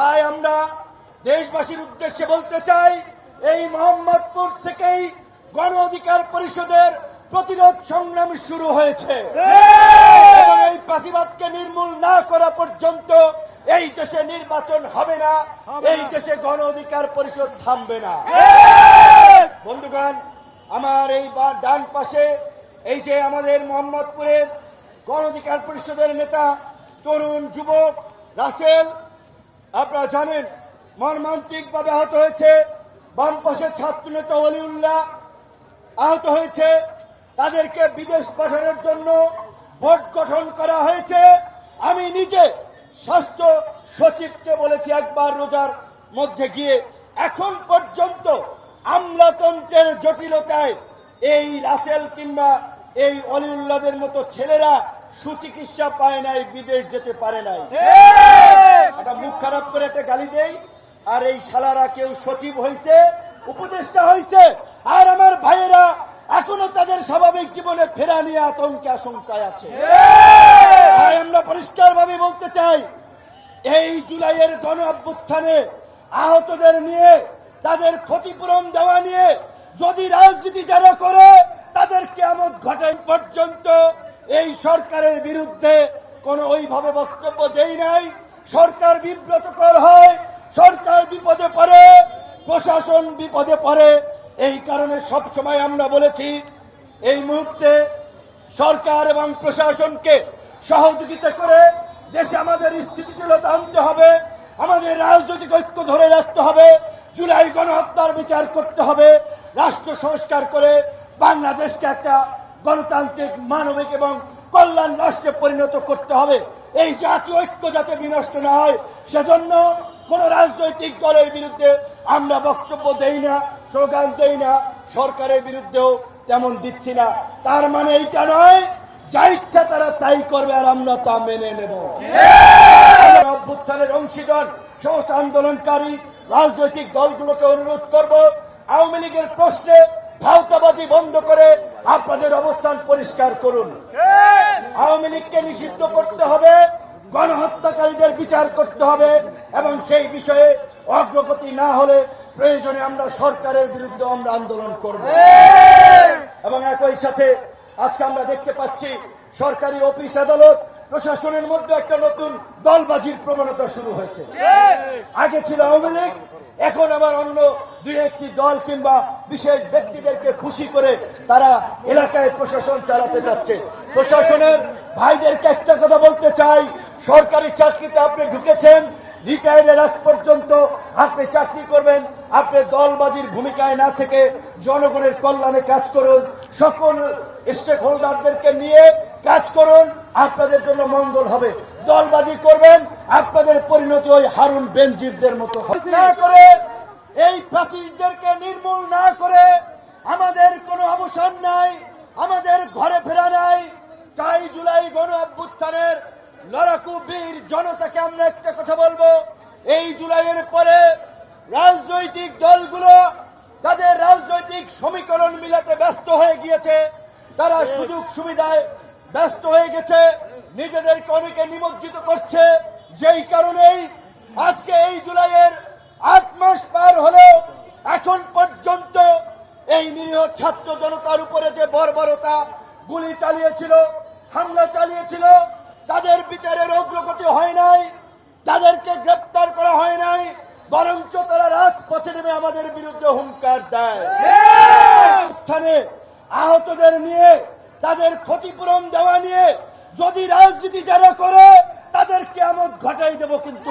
তাই আমরা দেশবাসীর উদ্দেশ্যে বলতে চাই, এই মোহাম্মদপুর থেকেই গণ অধিকার পরিষদের প্রতিরোধ সংগ্রাম শুরু হয়েছে। এই প্রাতিবাদকে নির্মূল না করা পর্যন্ত এই দেশে নির্বাচন হবে না, এই দেশে গণ অধিকার পরিষদ থামবে না। বন্ধুগণ, আমার এই ডান পাশে এই যে আমাদের মোহাম্মদপুরের গণ অধিকার পরিষদের নেতা তরুণ যুবক রাসেল আপনারা জানেন মর্মান্তিক ভাবে আহত হয়েছে বাম পাশের ছাত্র নেতা অলিউল্লাহ আহত হয়েছে, তাদেরকে বিদেশ পাঠানোর জন্য ভোট গঠন করা হয়েছে। আমি নিজে স্বাস্থ্য সচিবকে বলেছি একবার রোজার মধ্যে গিয়ে, এখন পর্যন্ত আমলাতন্ত্রের জটিলতায় এই রাসেল কিংবা এই অলিউল্লাদের মতো ছেলেরা সুচিকিৎসা পায় নাই বিদেশ যেতে পারে নাই। একটা মুখ খারাপ করে একটা গালি দেই আর এই শালারা কেউ সচিব হয়েছে উপদেষ্টা হয়েছে আর আমার ভাইয়েরা এখনও তাদের স্বাভাবিক জীবনে ফেরা নিয়ে আতঙ্কে আশঙ্কায় আছে। তাই আমরা পরিষ্কার ভাবে বলতে চাই এই জুলাইয়ের গণ অভ্যুত্থানে আহতদের নিয়ে তাদের ক্ষতিপূরণ দেওয়া নিয়ে যদি রাজনীতি যারা করে তাদের কেমন ঘটাই পর্যন্ত এই সরকারের বিরুদ্ধে কোনো ওইভাবে বক্তব্য দেই নাই। সরকার বিব্রতকর হয়, সরকার বিপদে পড়ে, প্রশাসন বিপদে পড়ে। এই কারণে সব সময় আমরা বলেছি, এই মুহূর্তে সরকার এবং প্রশাসনকে সহযোগিতা করে দেশে আমাদের স্থিতিশীলতা আনতে হবে, আমাদের রাজনৈতিক ঐক্য ধরে রাখতে হবে, জুলাই গণহত্যার বিচার করতে হবে, রাষ্ট্র সংস্কার করে বাংলাদেশকে একটা গণতান্ত্রিক, মানবিক এবং কল্যাণ রাষ্ট্রে পরিণত করতে হবে। এই জাতীয় ঐক্য যাতে বিনষ্ট না হয়, সেজন্য কোন রাজনৈতিক দলের বিরুদ্ধে আমরা বক্তব্য দেই না, স্লোগান দেই না, সরকারের বিরুদ্ধেও তেমন দিচ্ছি না। তার মানে এইটা নয়, যা ইচ্ছা তারা তাই করবে আর আমরা তা মেনে নেব। অভ্যুত্থানের অংশীদার, সমস্ত আন্দোলনকারী, রাজনৈতিক দলগুলোকে অনুরোধ করব, আওয়ামী লীগের প্রশ্নে ভাওতাবাজি বন্ধ করে আপনাদের অবস্থান পরিষ্কার করুন। আওয়ামী লীগকে নিষিদ্ধ করতে হবে, গণহত্যাকারীদের বিচার করতে হবে এবং সেই বিষয়ে অগ্রগতি না হলে প্রয়োজনে আমরা সরকারের বিরুদ্ধে আমরা আন্দোলন করব। এবং একই সাথে আজকে আমরা দেখতে পাচ্ছি সরকারি অফিস আদালত, প্রশাসনের মধ্যে একটা নতুন দলবাজির প্রবণতা শুরু হয়েছে। আগে ছিল আওয়ামী লীগ এখন আবার অন্য দুই একটি দল কিংবা বিশেষ ব্যক্তিদেরকে খুশি করে তারা এলাকায় প্রশাসন চালাতে চাচ্ছে প্রশাসনের ভাইদেরকে একটা কথা বলতে চাই, সরকারি চাকরিতে আপনি ঢুকেছেন রিটায়ার্ডের আগ পর্যন্ত আপনি চাকরি করবেন, আপনি দলবাজির ভূমিকায় না থেকে জনগণের কল্যাণে কাজ করুন, সকল স্টেক হোল্ডারদেরকে নিয়ে কাজ করুন, আপনাদের জন্য মঙ্গল হবে। দলবাজি করবেন, আপনাদের পরিণত ওই হারুন বেনজিরদের মতো। না করে এই প্রাচীরদেরকে নির্মূল না করে আমাদের কোনো অবসান নাই, আমাদের ঘরে ফেরা নাই চাই জুলাই গণ অভ্যুত্থানের লড়াকু বীর জনতাকে আমরা একটা কথা বলব, এই জুলাইয়ের পরে রাজনৈতিক দলগুলো তাদের রাজনৈতিক সমীকরণ মিলাতে ব্যস্ত হয়ে গিয়েছে, তারা সুযোগ সুবিধায় ব্যস্ত হয়ে গেছে নিজেদেরকে অনেকে নিমজ্জিত করছে যেই কারণেই আজকে এই জুলাইয়ের আট মাস পার হলেও এখন পর্যন্ত এই নিরীহ ছাত্র জনতার উপরে যে বর্বরতা গুলি চালিয়েছিল হামলা চালিয়েছিল তাদের বিচারের অগ্রগতি হয় নাই তাদেরকে গ্রেপ্তার করা হয় নাই বরঞ্চ তারা রাজপথে নেমে আমাদের বিরুদ্ধে হুঙ্কার দেয়। আহতদের নিয়ে তাদের ক্ষতিপূরণ দেওয়া নিয়ে যদি রাজনীতি যারা করে তাদেরকে কেমন ঘটাই দেব কিন্তু